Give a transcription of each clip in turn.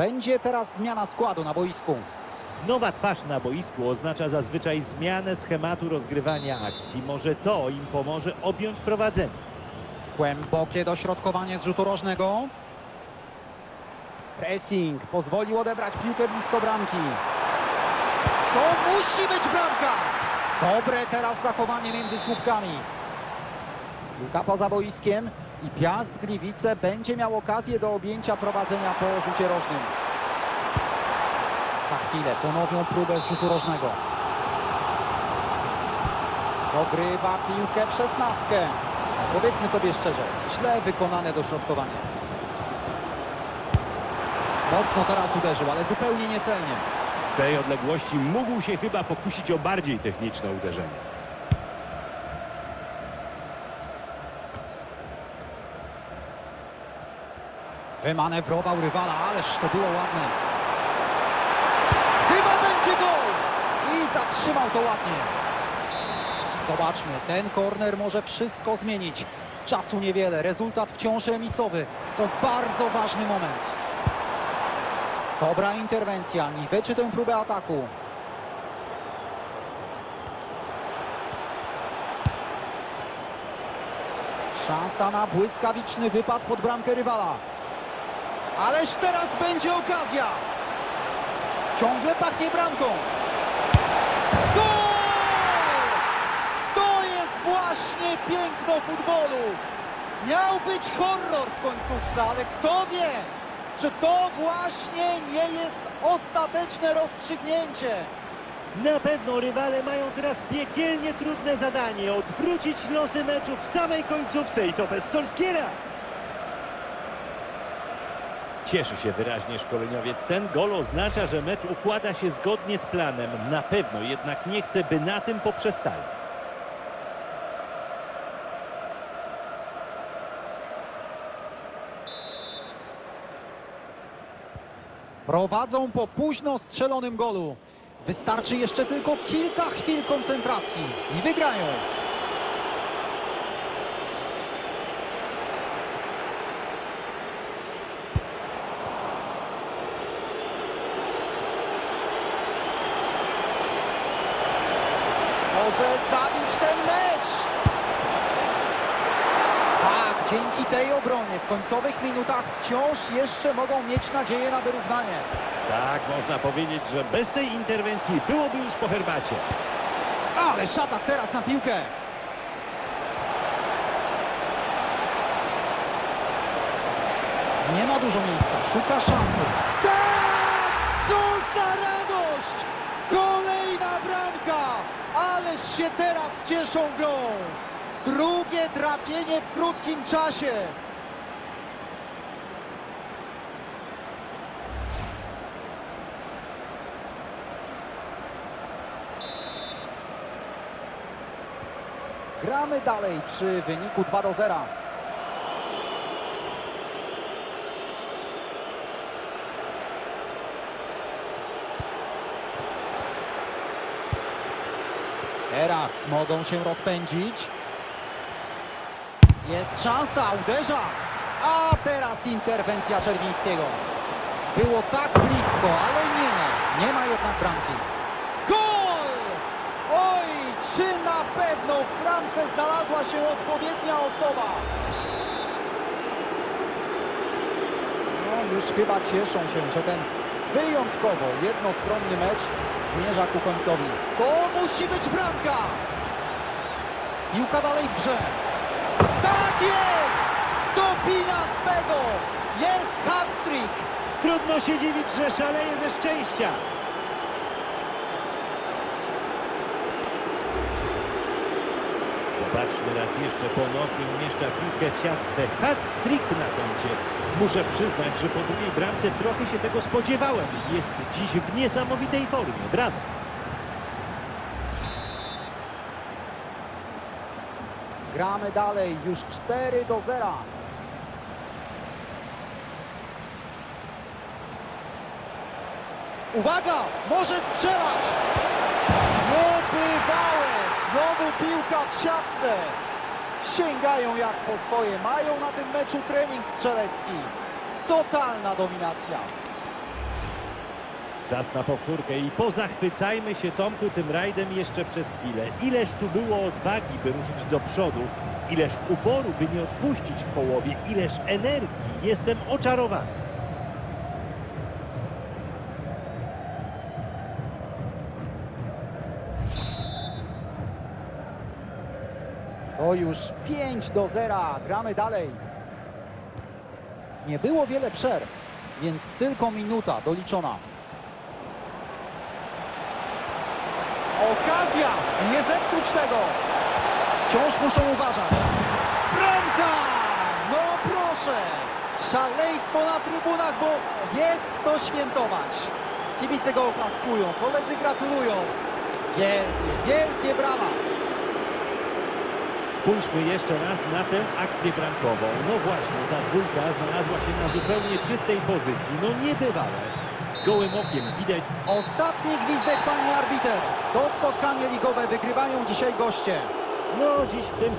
Będzie teraz zmiana składu na boisku. Nowa twarz na boisku oznacza zazwyczaj zmianę schematu rozgrywania akcji. Może to im pomoże objąć prowadzenie. Głębokie dośrodkowanie z rzutu rożnego. Pressing pozwolił odebrać piłkę blisko bramki. To musi być bramka! Dobre teraz zachowanie między słupkami. Piłka poza boiskiem i Piast Gliwice będzie miał okazję do objęcia prowadzenia po rzucie rożnym. Za chwilę ponowią próbę z rzutu rożnego. Dogrywa piłkę w szesnastkę. Powiedzmy sobie szczerze, źle wykonane dośrodkowanie. Mocno teraz uderzył, ale zupełnie niecelnie. Z tej odległości mógł się chyba pokusić o bardziej techniczne uderzenie. Wymanewrował rywala, ależ to było ładne. Chyba będzie gol! I zatrzymał to ładnie. Zobaczmy, ten korner może wszystko zmienić. Czasu niewiele, rezultat wciąż remisowy. To bardzo ważny moment. Dobra interwencja, niweczy tę próbę ataku. Szansa na błyskawiczny wypad pod bramkę rywala. Ależ teraz będzie okazja. Ciągle pachnie bramką. Gol! To jest właśnie piękno futbolu. Miał być horror w końcówce, ale kto wie, czy to właśnie nie jest ostateczne rozstrzygnięcie. Na pewno rywale mają teraz piekielnie trudne zadanie odwrócić losy meczu w samej końcówce i to bez Solskiera. Cieszy się wyraźnie szkoleniowiec. Ten gol oznacza, że mecz układa się zgodnie z planem. Na pewno jednak nie chce, by na tym poprzestali. Prowadzą po późno strzelonym golu. Wystarczy jeszcze tylko kilka chwil koncentracji i wygrają. Może zabić ten mecz. Tak, dzięki tej obronie w końcowych minutach wciąż jeszcze mogą mieć nadzieję na wyrównanie. Tak, można powiedzieć, że bez tej interwencji byłoby już po herbacie. Ale szatak teraz na piłkę. Nie ma dużo miejsca, szuka szansy. Tak! Co za radość! Kolejna bramka! Ależ się teraz cieszą grą. Drugie trafienie w krótkim czasie. Gramy dalej przy wyniku 2 do 0. Teraz mogą się rozpędzić. Jest szansa, uderza. A teraz interwencja Czerwińskiego. Było tak blisko, ale nie. Nie ma jednak bramki. Gol! Oj, czy na pewno w bramce znalazła się odpowiednia osoba? No już chyba cieszą się, że ten wyjątkowo jednostronny mecz zmierza ku końcowi. To musi być bramka! Piłka dalej w grze. Tak jest! Dopina swego! Jest hat-trick! Trudno się dziwić, że szaleje ze szczęścia. Zobaczmy raz jeszcze ponownie umieszcza piłkę w siatce. Hat-trick na koncie. Muszę przyznać, że po drugiej bramce trochę się tego spodziewałem. Jest dziś w niesamowitej formie. Brawo. Gramy dalej, już 4 do 0. Uwaga! Może strzelać! Niebywałe! Znowu piłka w siatce. Sięgają jak po swoje. Mają na tym meczu trening strzelecki. Totalna dominacja. Czas na powtórkę i pozachwycajmy się Tomku tym rajdem jeszcze przez chwilę. Ileż tu było odwagi, by ruszyć do przodu, ileż uporu, by nie odpuścić w połowie, ileż energii. Jestem oczarowany. To już 5 do 0. Gramy dalej. Nie było wiele przerw, więc tylko minuta doliczona. Okazja! Nie zepsuć tego! Wciąż muszą uważać. Bramka! No proszę! Szaleństwo na trybunach, bo jest co świętować. Kibice go oklaskują, koledzy gratulują. Wielkie, wielkie brawa! Spójrzmy jeszcze raz na tę akcję bramkową. No właśnie, ta dwójka znalazła się na zupełnie czystej pozycji. No niebywale. Gołym okiem widać Ostatni gwizdek, pani arbiter. To spotkanie ligowe wygrywają dzisiaj goście. No, dziś w tym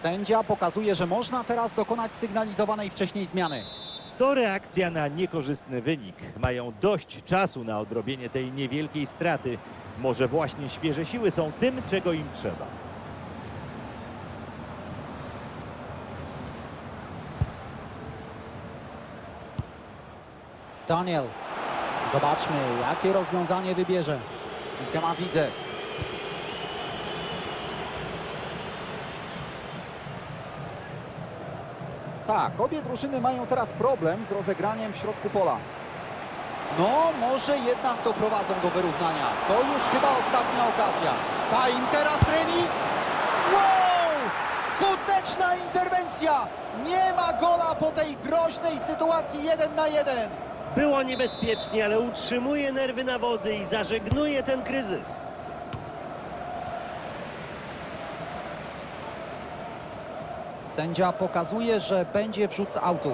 Sędzia pokazuje, że można teraz dokonać sygnalizowanej wcześniej zmiany. To reakcja na niekorzystny wynik. Mają dość czasu na odrobienie tej niewielkiej straty. Może właśnie świeże siły są tym, czego im trzeba. Daniel. Zobaczmy, jakie rozwiązanie wybierze. Piłkę ma Widzew. Tak, obie drużyny mają teraz problem z rozegraniem w środku pola. No, może jednak doprowadzą do wyrównania. To już chyba ostatnia okazja. Ta im teraz remis. Wow! Skuteczna interwencja! Nie ma gola po tej groźnej sytuacji 1 na 1. Było niebezpiecznie, ale utrzymuje nerwy na wodzy i zażegnuje ten kryzys. Sędzia pokazuje, że będzie wrzut z autu.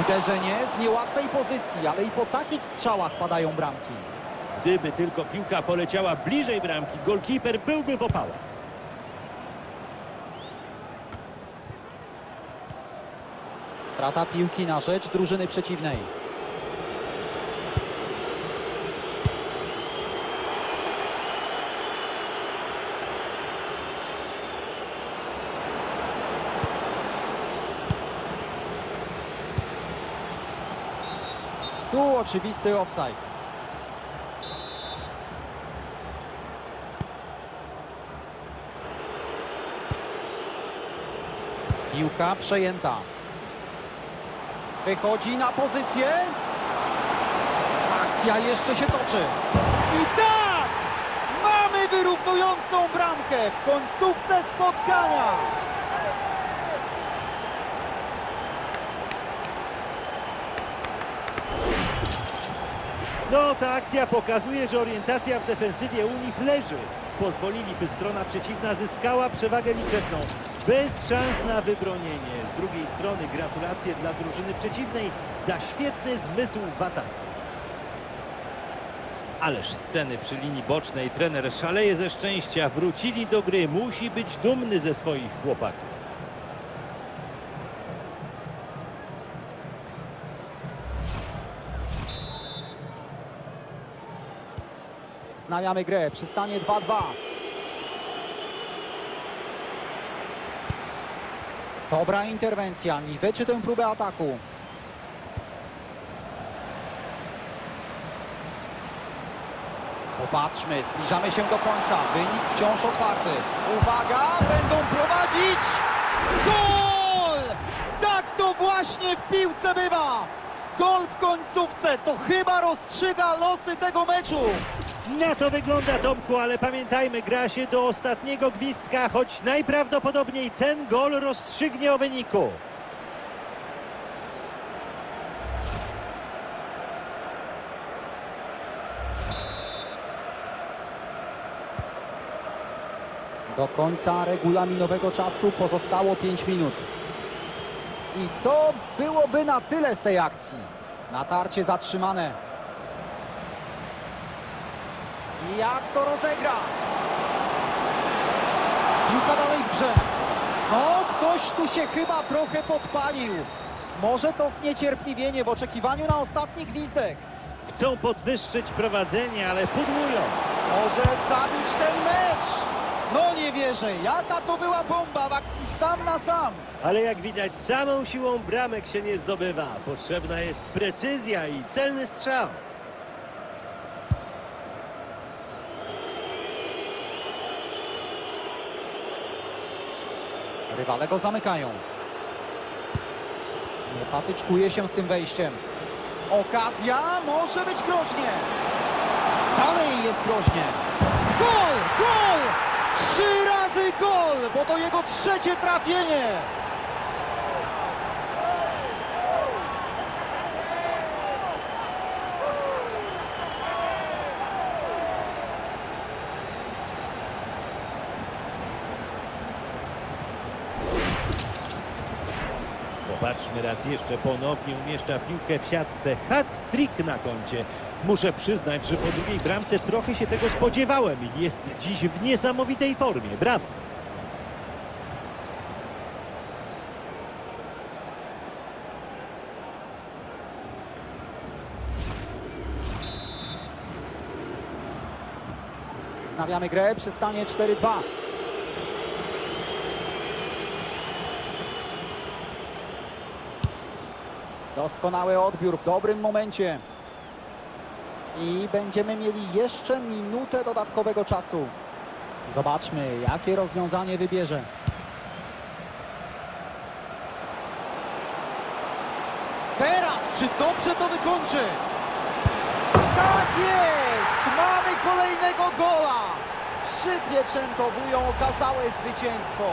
Uderzenie z niełatwej pozycji, ale i po takich strzałach padają bramki. Gdyby tylko piłka poleciała bliżej bramki, golkiper byłby w opałach. Strata piłki na rzecz drużyny przeciwnej. Tu oczywisty offside. Piłka przejęta. Wychodzi na pozycję. Akcja jeszcze się toczy. I tak! Mamy wyrównującą bramkę w końcówce spotkania. No, ta akcja pokazuje, że orientacja w defensywie u nich leży. Pozwolili, by strona przeciwna zyskała przewagę liczebną. Bez szans na wybronienie. Z drugiej strony gratulacje dla drużyny przeciwnej za świetny zmysł w ataku. Ależ sceny przy linii bocznej. Trener szaleje ze szczęścia. Wrócili do gry. Musi być dumny ze swoich chłopaków. Wznawiamy grę. Przystanie 2-2. Dobra interwencja. Niweczy tę próbę ataku. Popatrzmy, zbliżamy się do końca. Wynik wciąż otwarty. Uwaga, będą prowadzić! Gol! Tak to właśnie w piłce bywa! Gol w końcówce to chyba rozstrzyga losy tego meczu. Na to wygląda Tomku, ale pamiętajmy, gra się do ostatniego gwizdka, choć najprawdopodobniej ten gol rozstrzygnie o wyniku. Do końca regulaminowego czasu pozostało 5 minut. I to byłoby na tyle z tej akcji. Natarcie zatrzymane. I Jak to rozegra? Piłka dalej w grze. No, ktoś tu się chyba trochę podpalił. Może to zniecierpliwienie w oczekiwaniu na ostatni gwizdek. Chcą podwyższyć prowadzenie, ale pudłują. Może zabić ten mecz. No nie wierzę, jaka to była bomba w akcji sam na sam. Ale jak widać, samą siłą bramek się nie zdobywa. Potrzebna jest precyzja i celny strzał. Rywale go zamykają. Patyczkuje się z tym wejściem. Okazja może być groźnie. Dalej jest groźnie. Gol! Gol! Trzy razy gol, bo to jego trzecie trafienie. Popatrzmy raz jeszcze, ponownie umieszcza piłkę w siatce. Hat-trick na koncie. Muszę przyznać, że po drugiej bramce trochę się tego spodziewałem. Jest dziś w niesamowitej formie. Brawo! Wznawiamy grę przy stanie 4-2. Doskonały odbiór w dobrym momencie. I będziemy mieli jeszcze minutę dodatkowego czasu. Zobaczmy, jakie rozwiązanie wybierze. Teraz, czy dobrze to wykończy? Tak jest! Mamy kolejnego gola! Przypieczętowują okazałe zwycięstwo.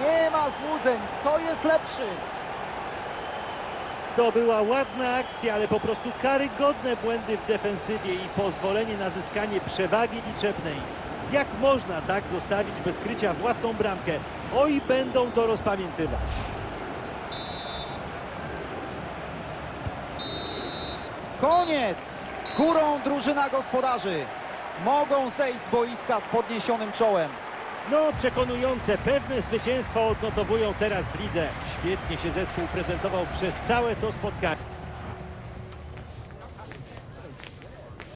Nie ma złudzeń, kto jest lepszy? To była ładna akcja, ale po prostu karygodne błędy w defensywie i pozwolenie na zyskanie przewagi liczebnej. Jak można tak zostawić bez krycia własną bramkę? Oj, będą to rozpamiętywać. Koniec! Górą drużyna gospodarzy. Mogą zejść z boiska z podniesionym czołem. No, przekonujące, pewne zwycięstwo odnotowują teraz w lidze. Świetnie się zespół prezentował przez całe to spotkanie.